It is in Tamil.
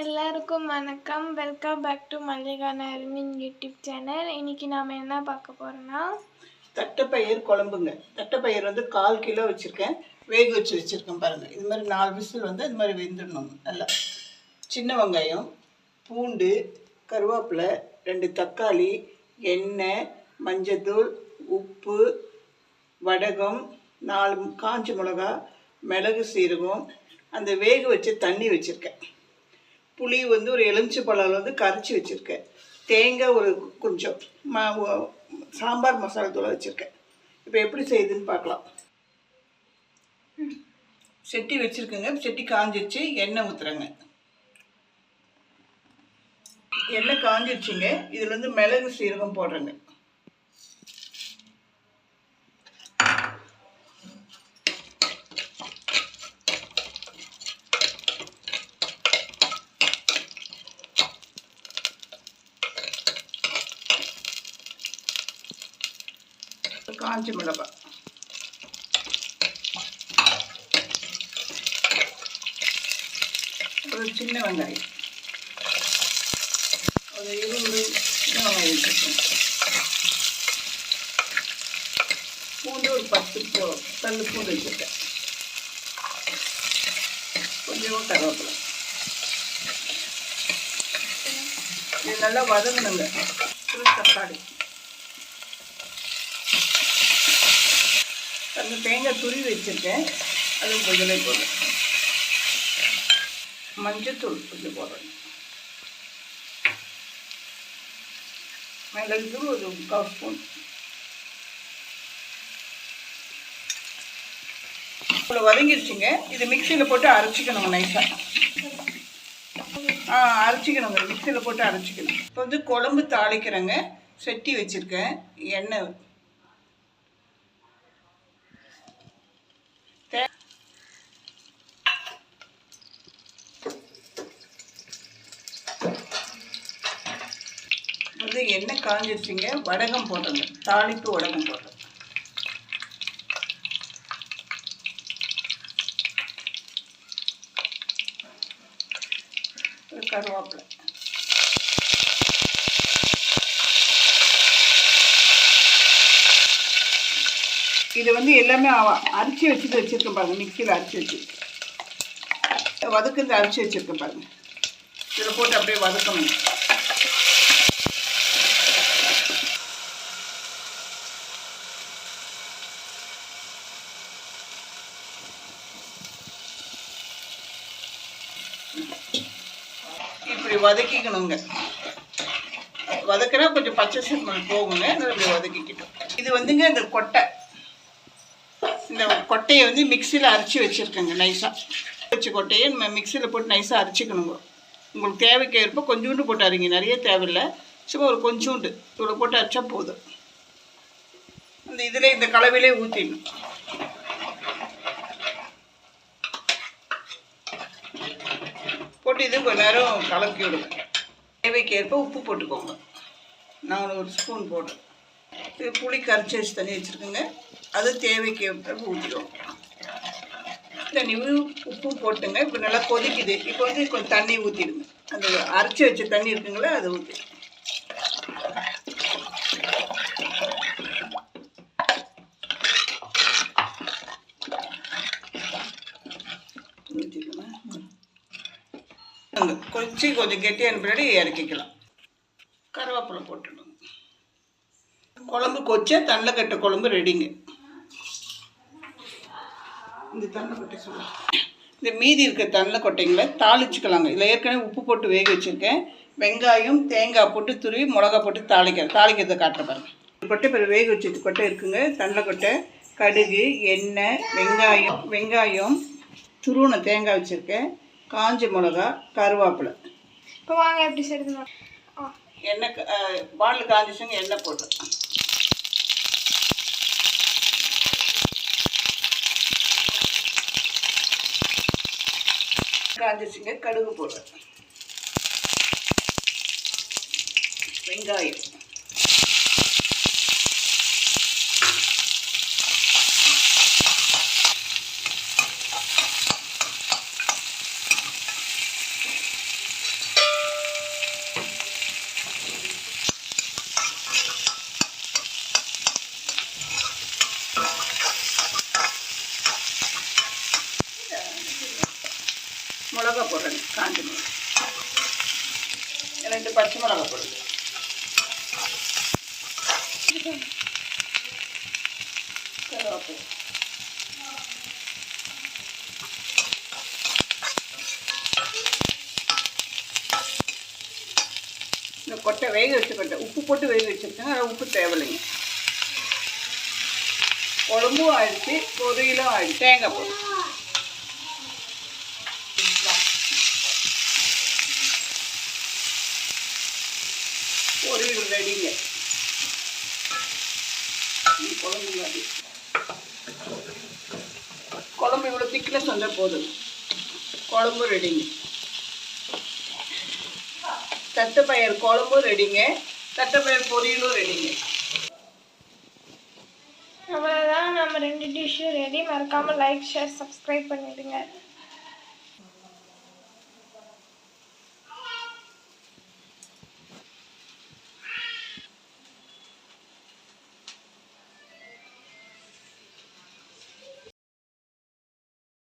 எல்லாருக்கும் வணக்கம். வெல்கம் பேக் டு மல்லிகா நரமின் யூடியூப் சேனல். இன்னைக்கு நாம் என்ன பார்க்க போகிறோன்னா தட்டைப்பயிர் குழம்புங்க. தட்டைப்பயிர் வந்து கால் கிலோ வச்சுருக்கேன். வேக வச்சு வச்சுருக்கேன் பாருங்கள் இது மாதிரி நாலு விசில் வந்து இது மாதிரி வெந்துடணும். நல்லா. சின்ன வெங்காயம் பூண்டு கருவேப்பிலை ரெண்டு தக்காளி எண்ணெய் மஞ்சத்தூள் உப்பு வடகம் நாலு காஞ்ச மிளகா மிளகு சீரகம் அந்த வேக வச்ச தண்ணி வச்சுருக்கேன். புளி வந்து ஒரு எலுமிச்சை பழம் வந்து கரைச்சி வச்சுருக்கேன். தேங்காய் ஒரு கொஞ்சம் ம சாம்பார் மசாலா தூளை வச்சுருக்கேன். இப்போ எப்படி செய்யுதுன்னு பார்க்கலாம். செட்டி வச்சுருக்கேங்க. செட்டி காஞ்சிருச்சு. எண்ணெய் ஊற்றுறேங்க எண்ணெய் காஞ்சிருச்சுங்க. இதில் வந்து மிளகு சீரகம் போடுறேங்க. காஞ்சி மிளகாய் ஒரு சின்ன வெங்காயம். ஒரு இருபது வெங்காயம் வச்சுருக்கேன் பூண்டு ஒரு பத்து பூ தள்ளு பூண்டு வச்சுருக்கேன் கொஞ்சமாக கருவேப்பிலை. இது நல்லா வதங்கணுங்க. தக்காளி. அந்த தேங்காய் துரி வச்சுருக்கேன். அது கொஞ்சமே போதும் மஞ்சத்தூள் கொஞ்சம் போடுறேன். மிளகுத்தூள் ஒரு முக்கால் ஸ்பூன். இவ்வளோ வதங்கிடுச்சுங்க இது மிக்சியில் போட்டு அரைச்சிக்கணுங்க நைஸாக ஆ அரைச்சிக்கணுங்க. மிக்சியில் போட்டு அரைச்சிக்கணும். இப்போ வந்து குழம்பு தாளிக்கிறேங்க. செட்டி வச்சுருக்கேன். எண்ணெய் எண்ணெய் காஞ்சிருச்சுங்க வடகம் போடுறங்க தாளிப்பு வடகம் போடுறோம் ஒரு கருவேப்பிலை. இது வந்து எல்லாமே அரிச்சு வச்சுட்டு வச்சுருக்கேன் பாருங்க மிக்சியில் அரிச்சு வச்சு. வதக்குறது அரிச்சு வச்சுருக்கேன் பாருங்க. இதில் போட்டு அப்படியே வதக்கணும். வதக்கிக்கணுங்க. வதக்கினா கொஞ்சம் பச்சை சிறுமல் போகுங்க அதனால வதக்கிக்கிட்டோம். இது வந்துங்க இந்த கொட்டை. இந்த கொட்டையை வந்து மிக்சியில் அரைச்சி வச்சுருக்கேங்க நைஸாக வச்ச கொட்டையை நம்ம மிக்சியில் போட்டு நைஸாக அரைச்சிக்கணுங்க. உங்களுக்கு தேவைக்கு ஏற்ப கொஞ்சோண்டு போட்டு அரைங்க நிறைய தேவையில்லை. சும்மா ஒரு கொஞ்சோண்டு இவ்வளோ போட்டு அரைச்சா போதும். அந்த இதில் இந்த கலவையிலே ஊற்றிடணும் இது எல்லாரும் நேரம் கலக்கி விடுங்க. தேவைக்கு ஏற்ப உப்பு போட்டுக்கோங்க. நான் ஒரு ஸ்பூன் போடுறேன். இது புளி கரைச்சி வச்சு தண்ணி வச்சுருக்கோங்க. அது தேவைக்கு ஏற்ப ஊற்றிடுவோம் தண்ணி உப்பும் போட்டுங்க. இப்போ நல்லா கொதிக்குது. இப்போ வந்து கொஞ்சம் தண்ணி ஊற்றிடுங்க அந்த அரைச்சி வச்ச தண்ணி இருக்குங்களே அதை ஊற்றிடுங்க கொச்சி கொஞ்சம் கெட்டியான பின்னாடி இறக்கிக்கலாம். கருவேப்பிலை போட்டுடணும். குழம்பு கொச்ச கட்ட குழம்பு ரெடிங்க இந்த தண்ணில் கொட்டை சொல்லலாம் இந்த மீதி இருக்க தண்டை கொட்டைங்களை தாளிச்சுக்கலாங்க. இதில் ஏற்கனவே உப்பு போட்டு வேக வச்சுருக்கேன். வெங்காயம் தேங்காய் போட்டு துருவி மிளகா போட்டு தாளிக்க தாளிக்கிறதை காட்டுற பாருங்க. கொட்டை பிறகு வேக வச்சுட்டு கொட்டை இருக்குங்க. தண்டை கொட்டை கடுகு எண்ணெய் வெங்காயம் வெங்காயம் துருவனை தேங்காய் வச்சுருக்கேன். காஞ்ச மிளகா கருவேப்பிலை. இப்போ வாங்க எப்படி செய்யுது எண்ணெய் பாட்டில் காஞ்சிச்சுங்க எண்ணெய் போட்டேன் காஞ்சிச்சுங்க கடுகு போடுறேன். வெங்காயம். காஞ்சி ரெண்டு பச்சை மிளகா போடுங்க கருவேப்பிலை. இந்த கொட்டை வேக வச்சுக்கிட்டேன் உப்பு போட்டு வேக வச்சுருக்கேன். அதில் உப்பு தேவையில்லைங்க. குழம்பும் ஆயிடுச்சு பொரியலும் ஆயிடுச்சு தேங்காய் போடும் பொரியல் ரெடிங்க ம், குழம்பு மாதிரி குழம்பு இவ்வளோ திக்னஸ் வந்தால் போதும். குழம்பு ரெடிங்க தட்டைப்பயிர் குழம்பும் ரெடிங்க தட்டைப்பயிர் பொரியலும் ரெடிங்க அவ்வளோதான் நம்ம ரெண்டு டிஷ்ஷும் ரெடி மறக்காமல் லைக் ஷேர் சப்ஸ்கிரைப் பண்ணிவிடுங்க